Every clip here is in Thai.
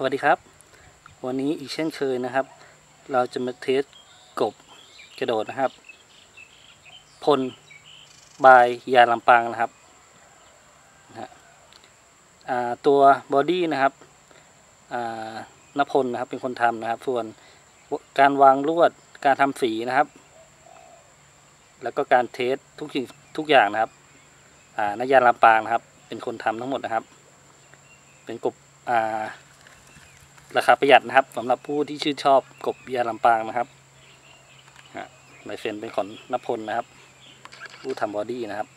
สวัสดีครับ วันนี้อีกเช่นเคยนะครับ เราจะมาเทสกบกระโดดนะครับ พลบายยาลำปางนะครับนะฮะตัวบอดี้นะครับนพลนะครับเป็นคนทำนะครับ ส่วนการวางลวดการทำสีนะครับ แล้วก็การเทสทุกสิ่งทุกอย่างนะครับอ่านายาลำปางนะครับ เป็นคนทำทั้งหมดนะครับ เป็นกบอ่า ราคาประหยัดนะครับสำหรับผู้ที่ชื่นชอบกบยาลำปางนะครับลายเซ็นเป็นของนพลนะครับ ผู้ทำบอดี้นะครับ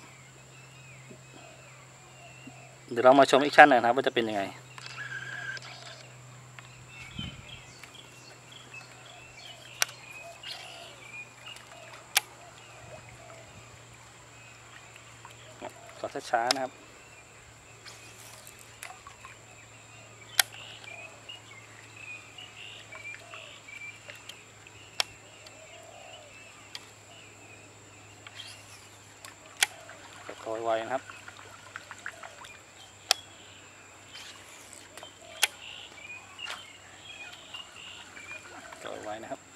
เดี๋ยวเรามาชมแอคชั่นหน่อยนะครับ ว่าจะเป็นยังไงขอช้าๆนะครับ คอยไว้นะครับคอยไว้นะครับ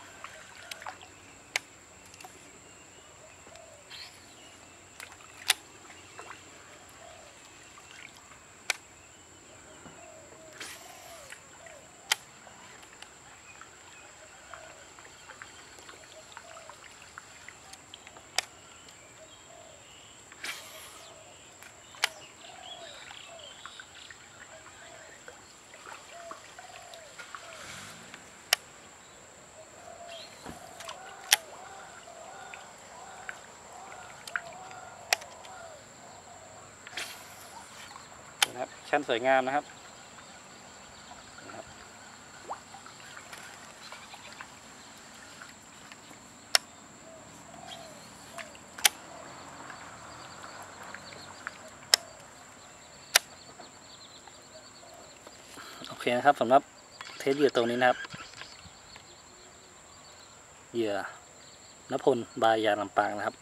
นะครับ ชั้นสวยงามนะครับนะครับโอเคนะครับสำหรับเทสเหยื่อตัวนี้นะครับ เหยื่อนพลบายยาลำปางนะครับ